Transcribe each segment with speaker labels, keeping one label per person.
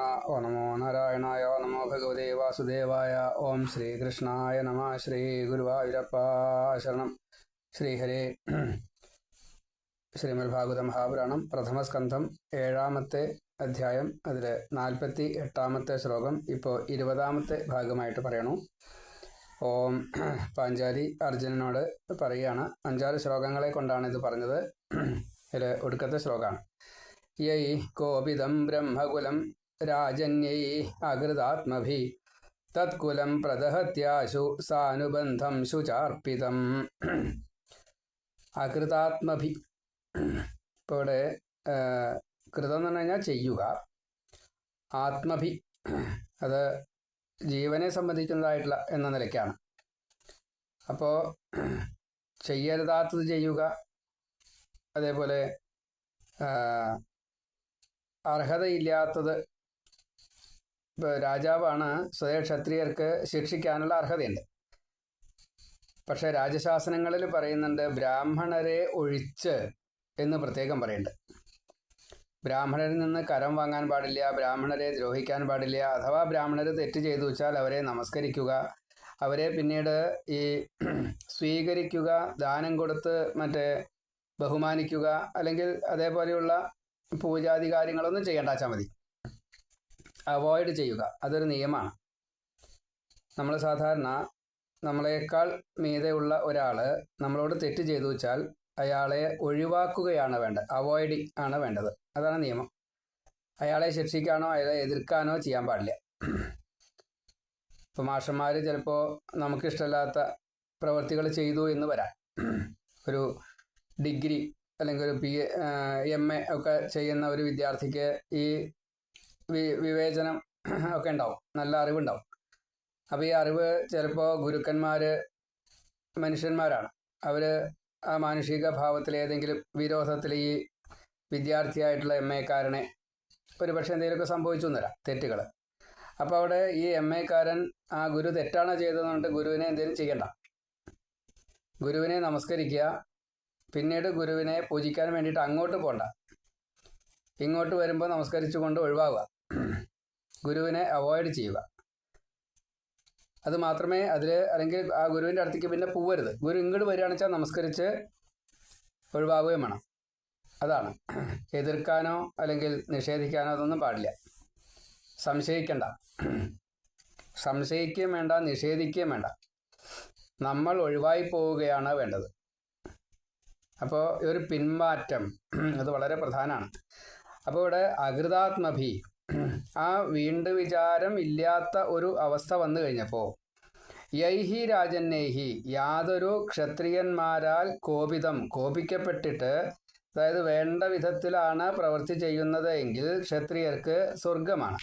Speaker 1: ഓ നമോ നാരായണായ നമോ ഭഗവതേ വാസുദേവായ ഓം ശ്രീകൃഷ്ണായ നമ ശ്രീ ഗുരുവായൂരപ്പ ശരണം. ശ്രീഹരേ ശ്രീമദ് ഭാഗവത മഹാപുരാണം പ്രഥമസ്കന്ധം ഏഴാമത്തെ അധ്യായം അതിൽ നാൽപ്പത്തി എട്ടാമത്തെ ശ്ലോകം ഇപ്പോൾ ഇരുപതാമത്തെ ഭാഗമായിട്ട് പറയണു. ഓം പാഞ്ചാലി അർജുനനോട് പറയുകയാണ് അഞ്ചാറ് ശ്ലോകങ്ങളെ കൊണ്ടാണ് ഇത് പറഞ്ഞത്. ഇതിൽ ഒടുക്കത്തെ ശ്ലോകമാണ്. യൈ കോപിതം ബ്രഹ്മകുലം രാജന്യൈ അകൃതാത്മഭി. തത്കുലം പ്രദഹത്യാശു സാനുബന്ധം ശുചാർപ്പിതം. അകൃതാത്മഭി. ഇപ്പോൾ ഇവിടെ കൃതം എന്ന് പറഞ്ഞു കഴിഞ്ഞാൽ ചെയ്യുക. ആത്മഭി. അത് ജീവനെ സംബന്ധിക്കുന്നതായിട്ടുള്ള എന്ന നിലയ്ക്കാണ്. അപ്പോൾ ചെയ്യരുതാത്തത് ചെയ്യുക. അതേപോലെ അർഹതയില്ലാത്തത് രാജാവാണ് സ്വയം ക്ഷത്രിയർക്ക് ശിക്ഷിക്കാനുള്ള അർഹതയുണ്ട്. പക്ഷേ രാജശാസനങ്ങളിൽ പറയുന്നുണ്ട് ബ്രാഹ്മണരെ ഒഴിച്ച് എന്ന് പ്രത്യേകം പറയുന്നുണ്ട്. ബ്രാഹ്മണരിൽ നിന്ന് കരം വാങ്ങാൻ പാടില്ല ബ്രാഹ്മണരെ ദ്രോഹിക്കാൻ പാടില്ല അഥവാ ബ്രാഹ്മണർ തെറ്റ് ചെയ്തു വെച്ചാൽ അവരെ നമസ്കരിക്കുക അവരെ പിന്നീട് ഈ സ്വീകരിക്കുക ദാനം കൊടുത്ത് മറ്റേ ബഹുമാനിക്കുക അല്ലെങ്കിൽ അതേപോലെയുള്ള പൂജാതി കാര്യങ്ങളൊന്നും ചെയ്യേണ്ട വെച്ചാൽ മതി. അവോയ്ഡ് ചെയ്യുക. അതൊരു നിയമമാണ്. നമ്മൾ സാധാരണ നമ്മളെക്കാൾ മീതെയുള്ള ഒരാൾ നമ്മളോട് തെറ്റ് ചെയ്തു വെച്ചാൽ അയാളെ ഒഴിവാക്കുകയാണ് വേണ്ടത്. അവോയ്ഡിങ് ആണ് വേണ്ടത്. അതാണ് നിയമം. അയാളെ ശിക്ഷിക്കാനോ അയാളെ എതിർക്കാനോ ചെയ്യാൻ പാടില്ല. ഇപ്പോൾ മാഷന്മാർ ചിലപ്പോൾ നമുക്കിഷ്ടമില്ലാത്ത പ്രവൃത്തികൾ ചെയ്തു എന്ന് വരാം. ഒരു ഡിഗ്രി അല്ലെങ്കിൽ ഒരു പി എം എ ഒക്കെ ചെയ്യുന്ന ഒരു വിദ്യാർത്ഥിക്ക് ഈ വിവേചനം ഒക്കെ ഉണ്ടാവും. നല്ല അറിവുണ്ടാവും. അപ്പോൾ ഈ അറിവ് ചിലപ്പോൾ ഗുരുക്കന്മാർ മനുഷ്യന്മാരാണ്. അവർ ആ മാനുഷിക ഭാവത്തിൽ ഏതെങ്കിലും വിരോധത്തിൽ ഈ വിദ്യാർത്ഥിയായിട്ടുള്ള എം എക്കാരനെ ഒരു പക്ഷേ എന്തെങ്കിലുമൊക്കെ സംഭവിച്ചു തരാം തെറ്റുകൾ അപ്പോൾ അവിടെ ഈ എം എക്കാരൻ ആ ഗുരു തെറ്റാണ് പറഞ്ഞിട്ട് ഗുരുവിനെ എന്തെങ്കിലും ചെയ്യണ്ട. ഗുരുവിനെ നമസ്കരിക്കുക. പിന്നീട് ഗുരുവിനെ പൂജിക്കാൻ വേണ്ടിയിട്ട് അങ്ങോട്ട് പോകണ്ട ഇങ്ങോട്ട് വരുമ്പോൾ നമസ്കരിച്ചുകൊണ്ട് ഒഴിവാകുക. ഗുരുവിനെ അവോയ്ഡ് ചെയ്യുക. അത് മാത്രമേ അതിൽ അല്ലെങ്കിൽ ആ ഗുരുവിന്റെ അടുത്തേക്ക് പിന്നെ പോവരുത്. ഗുരു ഇങ്ങോട്ട് വരികയാണെന്ന് വെച്ചാൽ നമസ്കരിച്ച് ഒഴിവാകുകയും വേണം. അതാണ്. എതിർക്കാനോ അല്ലെങ്കിൽ നിഷേധിക്കാനോ അതൊന്നും പാടില്ല. സംശയിക്കണ്ട. സംശയിക്കുകയും വേണ്ട നിഷേധിക്കുകയും വേണ്ട. നമ്മൾ ഒഴിവായി പോവുകയാണ് വേണ്ടത്. അപ്പോൾ ഒരു പിന്മാറ്റം അത് വളരെ പ്രധാനമാണ്. അപ്പോൾ ഇവിടെ അകൃതാത്മഭി ആ വീണ്ടു വിചാരം ഇല്ലാത്ത ഒരു അവസ്ഥ വന്നു കഴിഞ്ഞപ്പോ യൈഹി രാജന്നേഹി യാതൊരു ക്ഷത്രിയന്മാരാൽ കോപിതം കോപിക്കപ്പെട്ടിട്ട് അതായത് വേണ്ട വിധത്തിലാണ് പ്രവൃത്തി ചെയ്യുന്നത് എങ്കിൽ ക്ഷത്രിയർക്ക് സ്വർഗമാണ്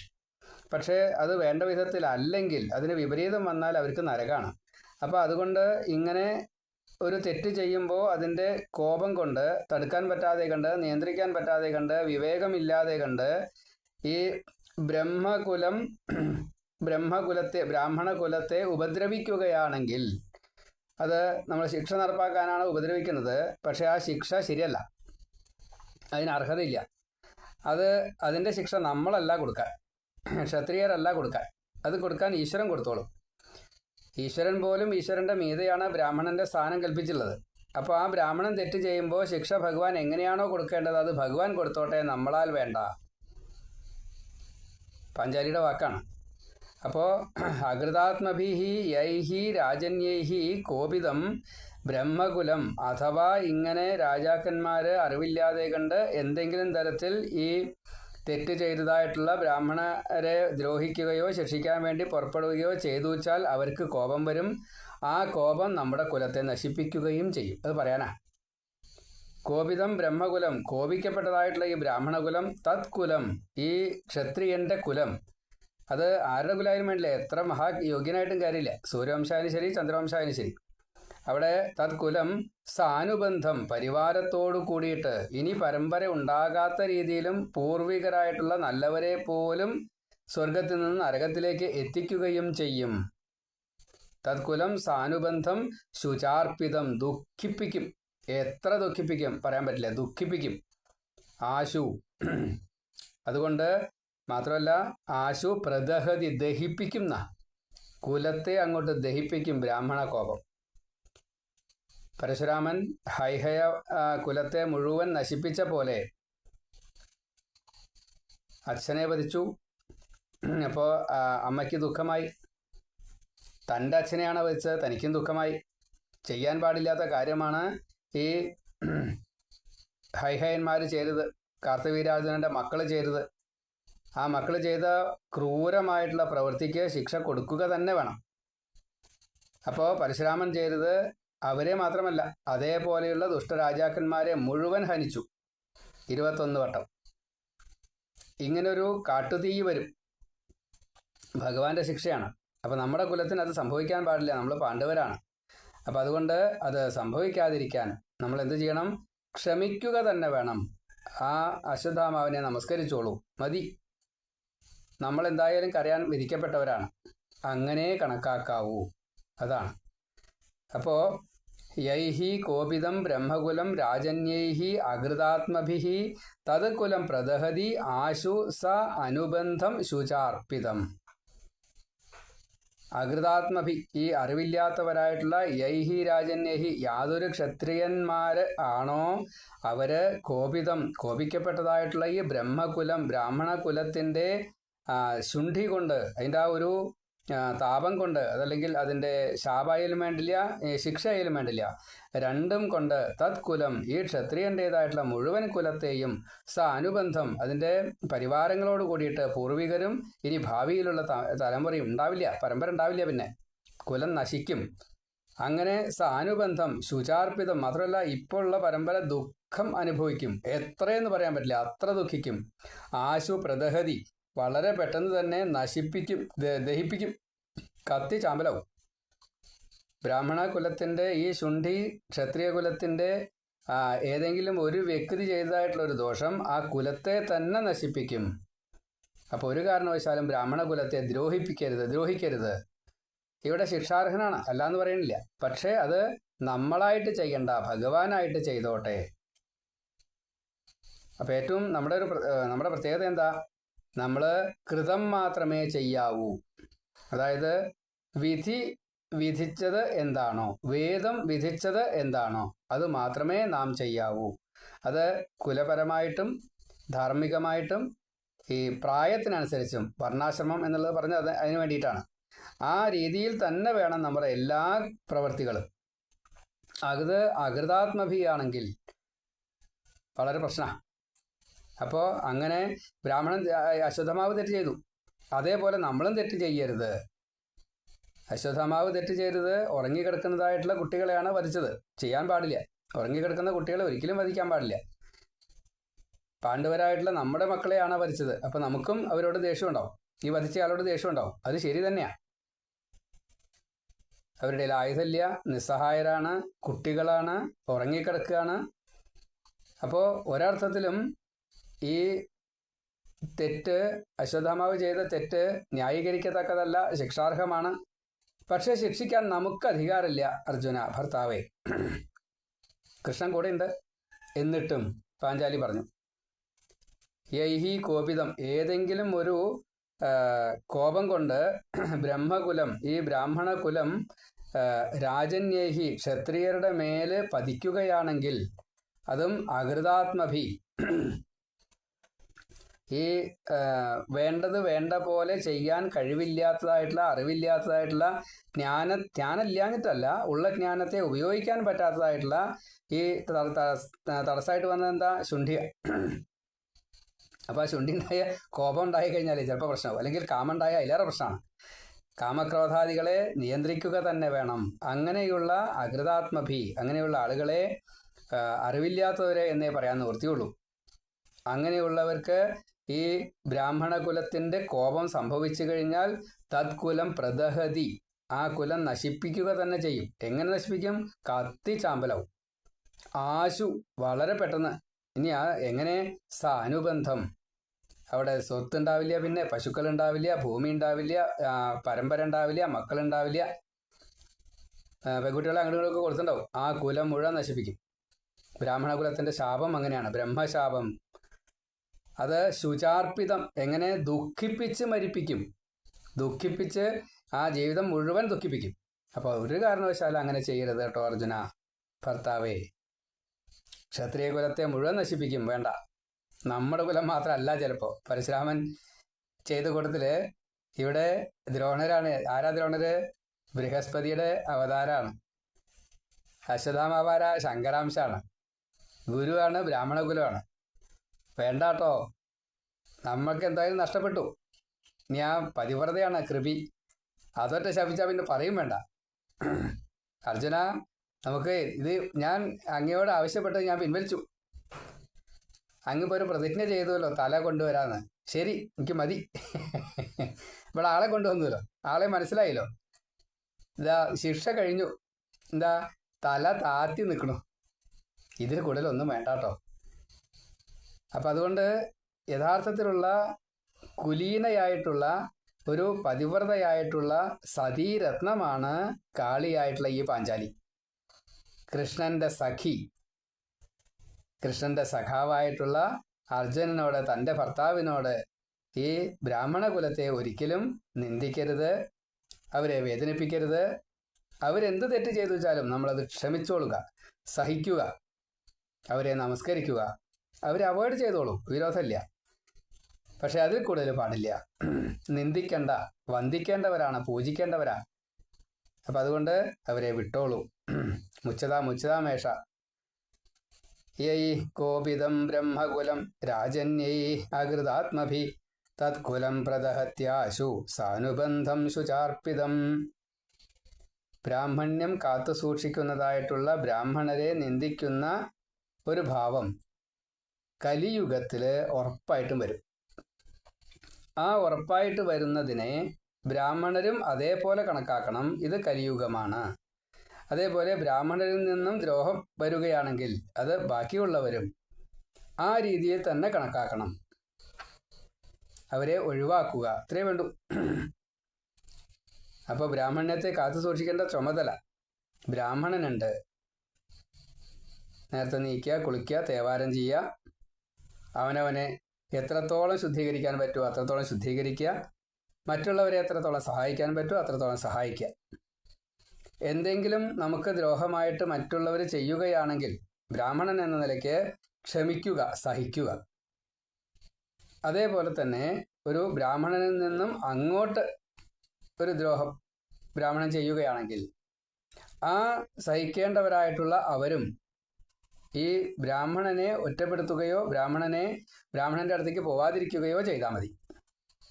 Speaker 1: പക്ഷേ അത് വേണ്ട വിധത്തിലല്ലെങ്കിൽ അതിന് വിപരീതം വന്നാൽ അവർക്ക് നരകാണ്. അപ്പോൾ അതുകൊണ്ട് ഇങ്ങനെ ഒരു തെറ്റ് ചെയ്യുമ്പോൾ അതിന്റെ കോപം കൊണ്ട് തടുക്കാൻ പറ്റാതെ കണ്ട് നിയന്ത്രിക്കാൻ പറ്റാതെ കണ്ട് വിവേകമില്ലാതെ കണ്ട് ഈ ബ്രഹ്മകുലം ബ്രഹ്മകുലത്തെ ബ്രാഹ്മണകുലത്തെ ഉപദ്രവിക്കുകയാണെങ്കിൽ അത് നമ്മൾ ശിക്ഷ നടപ്പാക്കാനാണ് ഉപദ്രവിക്കുന്നത്. പക്ഷേ ആ ശിക്ഷ ശരിയല്ല. അതിന് അർഹതയില്ല. അത് അതിന്റെ ശിക്ഷ നമ്മളല്ല കൊടുക്കാൻ. ക്ഷത്രിയരല്ല കൊടുക്കാൻ. അത് കൊടുക്കാൻ ഈശ്വരൻ കൊടുത്തോളും. ഈശ്വരൻ പോലും ഈശ്വരന്റെ മീതെയാണ് ബ്രാഹ്മണന്റെ സ്ഥാനം കൽപ്പിച്ചിട്ടുള്ളത്. അപ്പോൾ ആ ബ്രാഹ്മണൻ തെറ്റ് ചെയ്യുമ്പോൾ ശിക്ഷ ഭഗവാൻ എങ്ങനെയാണോ കൊടുക്കേണ്ടത് അത് ഭഗവാൻ കൊടുത്തോട്ടെ നമ്മളാൽ വേണ്ട. പാഞ്ചാലിയുടെ വാക്കാണ്. അപ്പോൾ അകൃതാത്മഭിഹി യൈഹി രാജന്യൈഹി കോപിതം ബ്രഹ്മകുലം അഥവാ ഇങ്ങനെ രാജാക്കന്മാർ അറിവില്ലാതെ കണ്ട് എന്തെങ്കിലും തരത്തിൽ ഈ തെറ്റ് ചെയ്തതായിട്ടുള്ള ബ്രാഹ്മണരെ ദ്രോഹിക്കുകയോ ശിക്ഷിക്കാൻ വേണ്ടി പുറപ്പെടുകയോ ചെയ്തു വെച്ചാൽ അവർക്ക് കോപം വരും. ആ കോപം നമ്മുടെ കുലത്തെ നശിപ്പിക്കുകയും ചെയ്യും. അത് പറയാനാ. കോപിതം ബ്രഹ്മകുലം കോപിക്കപ്പെട്ടതായിട്ടുള്ള ഈ ബ്രാഹ്മണകുലം തത് കുലം ഈ ക്ഷത്രിയന്റെ കുലം. അത് ആരുടെ കുലായാലും വേണ്ടില്ല. എത്ര മഹാ യോഗ്യനായിട്ടും കാര്യമില്ല. സൂര്യവംശായാലും ശരി ചന്ദ്രവംശായാലും ശരി. അവിടെ തത്കുലം സാനുബന്ധം പരിവാരത്തോടു കൂടിയിട്ട് ഇനി പരമ്പര ഉണ്ടാകാത്ത രീതിയിലും പൂർവികരായിട്ടുള്ള നല്ലവരെ പോലും സ്വർഗത്തിൽ നിന്ന് നരകത്തിലേക്ക് എത്തിക്കുകയും ചെയ്യും. തത്കുലം സാനുബന്ധം ശുചാർപ്പിതം ദുഃഖിപ്പിക്കും. എത്ര ദുഃഖിപ്പിക്കും? പറയാൻ പറ്റില്ല. ദുഃഖിപ്പിക്കും. ആശു. അതുകൊണ്ട് മാത്രമല്ല ആശു പ്രദഹതി ദഹിപ്പിക്കുന്ന കുലത്തെ അങ്ങോട്ട് ദഹിപ്പിക്കും ബ്രാഹ്മണ കോപം. പരശുരാമൻ ഹൈഹയ കുലത്തെ മുഴുവൻ നശിപ്പിച്ച പോലെ അച്ഛനെ വധിച്ചു. അപ്പോൾ അമ്മയ്ക്ക് ദുഃഖമായി. തന്റെ അച്ഛനെയാണ് വധിച്ചത് തനിക്കും ദുഃഖമായി. ചെയ്യാൻ പാടില്ലാത്ത കാര്യമാണ് ഈ ഹൈഹയന്മാർ ചെയ്തത് കാർത്തവീരാജനന്റെ മക്കൾ ചെയ്തത്. ആ മക്കൾ ചെയ്ത ക്രൂരമായിട്ടുള്ള പ്രവൃത്തിക്ക് ശിക്ഷ കൊടുക്കുക തന്നെ വേണം. അപ്പോൾ പരശുരാമൻ ചെയ്തത് അവരെ മാത്രമല്ല അതേപോലെയുള്ള ദുഷ്ടരാജാക്കന്മാരെ മുഴുവൻ ഹനിച്ചു. ഇരുപത്തൊന്ന് വട്ടം. ഇങ്ങനൊരു കാട്ടുതീ വരും. ഭഗവാന്റെ ശിക്ഷയാണ്. അപ്പം നമ്മുടെ കുലത്തിന് അത് സംഭവിക്കാൻ പാടില്ല. നമ്മൾ പാണ്ഡവരാണ്. അപ്പം അതുകൊണ്ട് അത് സംഭവിക്കാതിരിക്കാൻ നമ്മൾ എന്ത് ചെയ്യണം? ക്ഷമിക്കുക തന്നെ വേണം. ആ അശ്വത്ഥാമാവിനെ നമസ്കരിച്ചോളൂ. മതി. നമ്മൾ എന്തായാലും കരയാൻ വിധിക്കപ്പെട്ടവരാണ്. അങ്ങനെ കണക്കാക്കാവൂ. അതാണ്. അപ്പോ യൈഹി കോപിതം ബ്രഹ്മകുലം രാജന്യൈഹി അകൃതാത്മഭിഹി തത് കുലം പ്രദഹതി ആശു സ അനുബന്ധം ശുചാർപ്പിതം. അകൃതാത്മഭി ഈ അറിവില്ലാത്തവരായിട്ടുള്ള യൈഹി രാജന്യഹി യാതൊരു ക്ഷത്രിയന്മാർ ആണോ? അവർ കോപിതം കോപിക്കപ്പെട്ടതായിട്ടുള്ള ഈ ബ്രഹ്മകുലം ബ്രാഹ്മണ കുലത്തിന്റെ ശുണ്ഠി കൊണ്ട് അതിന്റെ ആ ഒരു താപം കൊണ്ട് അതല്ലെങ്കിൽ അതിന്റെ ശാപായാലും വേണ്ടില്ല ശിക്ഷയായാലും വേണ്ടില്ല. രണ്ടും കൊണ്ട് തത് കുലം ഈ ക്ഷത്രിയന്റേതായിട്ടുള്ള മുഴുവൻ കുലത്തെയും സ അനുബന്ധം അതിന്റെ പരിവാരങ്ങളോട് കൂടിയിട്ട് പൂർവികരും ഇനി ഭാവിയിലുള്ള തലമുറയും ഉണ്ടാവില്ല പരമ്പര ഉണ്ടാവില്ല പിന്നെ. കുലം നശിക്കും. അങ്ങനെ സ അനുബന്ധം ശുചാർപ്പിതം മാത്രമല്ല ഇപ്പോൾ ഉള്ള പരമ്പര ദുഃഖം അനുഭവിക്കും. എത്രയെന്ന് പറയാൻ പറ്റില്ല അത്ര ദുഃഖിക്കും. ആശു പ്രദഹതി വളരെ പെട്ടെന്ന് തന്നെ നശിപ്പിക്കും ദഹിപ്പിക്കും. കത്തി ചാമ്പലാവും. ബ്രാഹ്മണ കുലത്തിന്റെ ഈ ശുണ്ഠി ക്ഷത്രിയ കുലത്തിന്റെ ഏതെങ്കിലും ഒരു വ്യക്തി ചെയ്തതായിട്ടുള്ള ഒരു ദോഷം ആ കുലത്തെ തന്നെ നശിപ്പിക്കും. അപ്പോൾ ഒരു കാരണവശാലും ബ്രാഹ്മണ കുലത്തെ ദ്രോഹിപ്പിക്കരുത് ദ്രോഹിക്കരുത്. ഇവിടെ ശിക്ഷാർഹനാണ് അല്ലാന്ന് പറയണില്ല. പക്ഷേ അത് നമ്മളായിട്ട് ചെയ്യണ്ട ഭഗവാനായിട്ട് ചെയ്തോട്ടെ. അപ്പോൾ ഏറ്റവും നമ്മുടെ ഒരു നമ്മുടെ പ്രത്യേകത എന്താ? നമ്മൾ കൃതം മാത്രമേ ചെയ്യാവൂ. അതായത് വിധി വിധിച്ചത് എന്താണോ വേദം വിധിച്ചത് എന്താണോ അത് മാത്രമേ നാം ചെയ്യാവൂ. അത് കുലപരമായിട്ടും ധാർമ്മികമായിട്ടും ഈ പ്രായത്തിനനുസരിച്ചും വർണാശ്രമം എന്നുള്ളത് പറഞ്ഞ അത് അതിന് വേണ്ടിയിട്ടാണ്. ആ രീതിയിൽ തന്നെ വേണം നമ്മുടെ എല്ലാ പ്രവൃത്തികളും. അത് അകൃതാത്മഭിയാണെങ്കിൽ വളരെ പ്രശ്നമാണ്. അപ്പോൾ അങ്ങനെ ബ്രാഹ്മണൻ അശ്വത്ഥമാവ് തെറ്റ് ചെയ്തു. അതേപോലെ നമ്മളും തെറ്റ് ചെയ്യരുത്. അശ്വത്ഥമാവ് തെറ്റ് ചെയ്യരുത്. ഉറങ്ങിക്കിടക്കുന്നതായിട്ടുള്ള കുട്ടികളെയാണ് വധിച്ചത്. ചെയ്യാൻ പാടില്ല. ഉറങ്ങിക്കിടക്കുന്ന കുട്ടികളെ ഒരിക്കലും വധിക്കാൻ പാടില്ല. പാണ്ഡവരായിട്ടുള്ള നമ്മുടെ മക്കളെയാണ് വധിച്ചത്. അപ്പം നമുക്കും അവരോട് ദേഷ്യം ഉണ്ടാവും ഈ വധിച്ചയാളോട് ദേഷ്യം ഉണ്ടാവും അത് ശരി തന്നെയാണ് അവരുടെ ആയുധല്യ നിസ്സഹായരാണ് കുട്ടികളാണ് ഉറങ്ങിക്കിടക്കുകയാണ്. അപ്പോൾ ഒരർത്ഥത്തിലും ഈ തെറ്റ് അശ്വത്ഥാമാവ് ചെയ്ത തെറ്റ് ന്യായീകരിക്കത്തക്കതല്ല ശിക്ഷാർഹമാണ്. പക്ഷെ ശിക്ഷിക്കാൻ നമുക്ക് അധികാരമില്ല അർജുന ഭർത്താവേ. കൃഷ്ണൻ കൂടെ ഉണ്ട്. എന്നിട്ടും പാഞ്ചാലി പറഞ്ഞു. യൈഹി കോപിതം ഏതെങ്കിലും ഒരു കോപം കൊണ്ട് ബ്രഹ്മകുലം ഈ ബ്രാഹ്മണ കുലം രാജന്യേഹി ക്ഷത്രിയരുടെ മേൽ പതിക്കുകയാണെങ്കിൽ അതും അകൃതാത്മഭി. ഈ വേണ്ടത് വേണ്ട പോലെ ചെയ്യാൻ കഴിവില്ലാത്തതായിട്ടുള്ള അറിവില്ലാത്തതായിട്ടുള്ള ജ്ഞാന ജ്ഞാനമില്ലാഞ്ഞിട്ടല്ല ഉള്ള ജ്ഞാനത്തെ ഉപയോഗിക്കാൻ പറ്റാത്തതായിട്ടുള്ള ഈ തടസ്സമായിട്ട് വന്നത് എന്താ ശുണ്ഠിയ അപ്പോൾ ആ ശുണ്ഠി ഉണ്ടായ കോപം ഉണ്ടായി കഴിഞ്ഞാൽ ചിലപ്പോൾ പ്രശ്നമാവും അല്ലെങ്കിൽ കാമം ഉണ്ടായ അതിലേറെ പ്രശ്നമാണ് കാമക്രോധാദികളെ നിയന്ത്രിക്കുക തന്നെ വേണം. അങ്ങനെയുള്ള അകൃതാത്മഭി അങ്ങനെയുള്ള ആളുകളെ അറിവില്ലാത്തവരെ എന്നേ പറയാൻ നിവൃത്തിയുള്ളൂ. അങ്ങനെയുള്ളവർക്ക് ഈ ബ്രാഹ്മണ കുലത്തിന്റെ കോപം സംഭവിച്ചു കഴിഞ്ഞാൽ തത്കുലം പ്രദഹതി. ആ കുലം നശിപ്പിക്കുക തന്നെ ചെയ്യും. എങ്ങനെ നശിപ്പിക്കും? കത്തി ചാമ്പലാവും. ആശു വളരെ പെട്ടെന്ന് ഇനി ആ എങ്ങനെ? സ അനുബന്ധം അവിടെ സ്വത്ത് ഉണ്ടാവില്ല പിന്നെ പശുക്കൾ ഉണ്ടാവില്ല ഭൂമി ഉണ്ടാവില്ല പരമ്പര ഉണ്ടാവില്ല മക്കൾ ഉണ്ടാവില്ല പെൺകുട്ടികളെ അങ്ങനെയുള്ളൊക്കെ കൊടുത്തിട്ടുണ്ടാവും. ആ കുലം മുഴുവൻ നശിപ്പിക്കും. ബ്രാഹ്മണ കുലത്തിന്റെ ശാപം അങ്ങനെയാണ്. ബ്രഹ്മശാപം. അത് ശുചാർപ്പിതം എങ്ങനെ ദുഃഖിപ്പിച്ച് മരിപ്പിക്കും? ദുഃഖിപ്പിച്ച് ആ ജീവിതം മുഴുവൻ ദുഃഖിപ്പിക്കും. അപ്പോൾ ഒരു കാരണവശാലും അങ്ങനെ ചെയ്യരുത് കേട്ടോ അർജുന. ഭർത്താവേ ക്ഷത്രിയ കുലത്തെ മുഴുവൻ നശിപ്പിക്കും. വേണ്ട. നമ്മുടെ കുലം മാത്രമല്ല ചിലപ്പോൾ പരശുരാമൻ ചെയ്ത കൊടുത്തിൽ ഇവിടെ ദ്രോണരാണ്. ആരാ ദ്രോണര്? ബൃഹസ്പതിയുടെ അവതാരാണ്. അശ്വതാമാവാര ശങ്കരാംശാണ്. ഗുരുവാണ് ബ്രാഹ്മണ കുലമാണ് വേണ്ട കേട്ടോ നമ്മൾക്ക് എന്തായാലും നഷ്ടപ്പെട്ടു. ഞാൻ പതിവ്രതയാണ് കൃപി. അതൊറ്റ ശപിച്ചാൽ പിന്നെ പറയും വേണ്ട. അർജുന നമുക്ക് ഇത് ഞാൻ അങ്ങയോട് ആവശ്യപ്പെട്ട് ഞാൻ പിൻവലിച്ചു. അങ്ങ് ഒരു പ്രതിജ്ഞ ചെയ്തുവല്ലോ തല കൊണ്ടുവരാന്ന്. ശരി എനിക്ക് മതി. ഇവിടെ ആളെ കൊണ്ടുവന്നല്ലോ ആളെ മനസ്സിലായല്ലോ? ഇതാ ശിക്ഷ കഴിഞ്ഞു. എന്താ തല താത്തി നിൽക്കണു ഇതിൽ കൂടുതലൊന്നും വേണ്ട കേട്ടോ അപ്പം അതുകൊണ്ട് യഥാർത്ഥത്തിലുള്ള കുലീനയായിട്ടുള്ള ഒരു പതിവ്രതയായിട്ടുള്ള സതീരത്നമാണ് കാളിയായിട്ടുള്ള ഈ പാഞ്ചാലി. കൃഷ്ണന്റെ സഖി കൃഷ്ണന്റെ സഖാവായിട്ടുള്ള അർജുനനോട് തന്റെ ഭർത്താവിനോട് ഈ ബ്രാഹ്മണ കുലത്തെ ഒരിക്കലും നിന്ദിക്കരുത് അവരെ വേദനിപ്പിക്കരുത്. അവരെന്ത് തെറ്റ് ചെയ്തു വെച്ചാലും നമ്മളത് ക്ഷമിച്ചോളുക സഹിക്കുക അവരെ നമസ്കരിക്കുക. അവരെ അവോയ്ഡ് ചെയ്തോളൂ. വിരോധമില്ല. പക്ഷെ അതിൽ കൂടുതൽ പാടില്ല. നിന്ദിക്കേണ്ട. വന്ദിക്കേണ്ടവരാണ്. പൂജിക്കേണ്ടവരാ. അപ്പം അതുകൊണ്ട് അവരെ വിട്ടോളൂ. മുച്ചതാ മുച്ചതാമേഷ യൈ കോപിതം ബ്രഹ്മകുലം രാജന്യൈ അകൃതാത്മഭി തത്കുലം പ്രദഹത്യാശു സാനുബന്ധം ശുചാർപ്പിതം. ബ്രാഹ്മണ്യം കാത്തു സൂക്ഷിക്കുന്നതായിട്ടുള്ള ബ്രാഹ്മണരെ നിന്ദിക്കുന്ന ഒരു ഭാവം കലിയുഗത്തിൽ ഉറപ്പായിട്ടും വരും. ആ ഉറപ്പായിട്ട് വരുന്നതിനെ ബ്രാഹ്മണരും അതേപോലെ കണക്കാക്കണം. ഇത് കലിയുഗമാണ്. അതേപോലെ ബ്രാഹ്മണരിൽ നിന്നും ദ്രോഹം വരികയാണെങ്കിൽ അത് ബാക്കിയുള്ളവരും ആ രീതിയിൽ തന്നെ കണക്കാക്കണം. അവരെ ഒഴിവാക്കുക. അത്രേ വേണ്ടു. അപ്പോൾ ബ്രാഹ്മണ്യത്തെ കാത്തു സൂക്ഷിക്കേണ്ട ചുമതല ബ്രാഹ്മണനുണ്ട്. നേരത്തെ നീക്കുക കുളിക്കുക തേവാരം ചെയ്യുക അവനവനെ എത്രത്തോളം ശുദ്ധീകരിക്കാൻ പറ്റുമോ അത്രത്തോളം ശുദ്ധീകരിക്കുക. മറ്റുള്ളവരെ എത്രത്തോളം സഹായിക്കാൻ പറ്റുമോ അത്രത്തോളം സഹായിക്കുക. എന്തെങ്കിലും നമുക്ക് ദ്രോഹമായിട്ട് മറ്റുള്ളവർ ചെയ്യുകയാണെങ്കിൽ ബ്രാഹ്മണൻ എന്ന നിലയ്ക്ക് ക്ഷമിക്കുക സഹിക്കുക. അതേപോലെ തന്നെ ഒരു ബ്രാഹ്മണനിൽ നിന്നും അങ്ങോട്ട് ഒരു ദ്രോഹം ബ്രാഹ്മണൻ ചെയ്യുകയാണെങ്കിൽ ആ സഹിക്കേണ്ടവരായിട്ടുള്ള അവരും ഈ ബ്രാഹ്മണനെ ഒറ്റപ്പെടുത്തുകയോ ബ്രാഹ്മണനെ ബ്രാഹ്മണന്റെ അടുത്തേക്ക് പോവാതിരിക്കുകയോ ചെയ്താൽ മതി.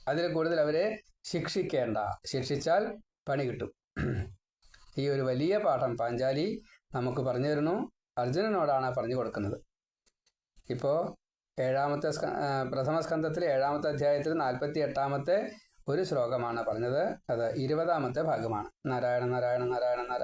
Speaker 1: അതിൽ കൂടുതൽ അവരെ ശിക്ഷിക്കേണ്ട. ശിക്ഷിച്ചാൽ പണി കിട്ടും. ഈ ഒരു വലിയ പാഠം പാഞ്ചാലി നമുക്ക് പറഞ്ഞു തരുന്നു. അർജുനനോടാണ് പറഞ്ഞു കൊടുക്കുന്നത്. ഇപ്പോൾ ഏഴാമത്തെ സ്ക പ്രഥമ സ്കന്ധത്തിൽ ഏഴാമത്തെ അധ്യായത്തിൽ നാൽപ്പത്തി എട്ടാമത്തെ ഒരു ശ്ലോകമാണ് പറഞ്ഞത്. അത് ഇരുപതാമത്തെ ഭാഗമാണ്. നാരായണ നാരായണ നാരായണ നാരായണ.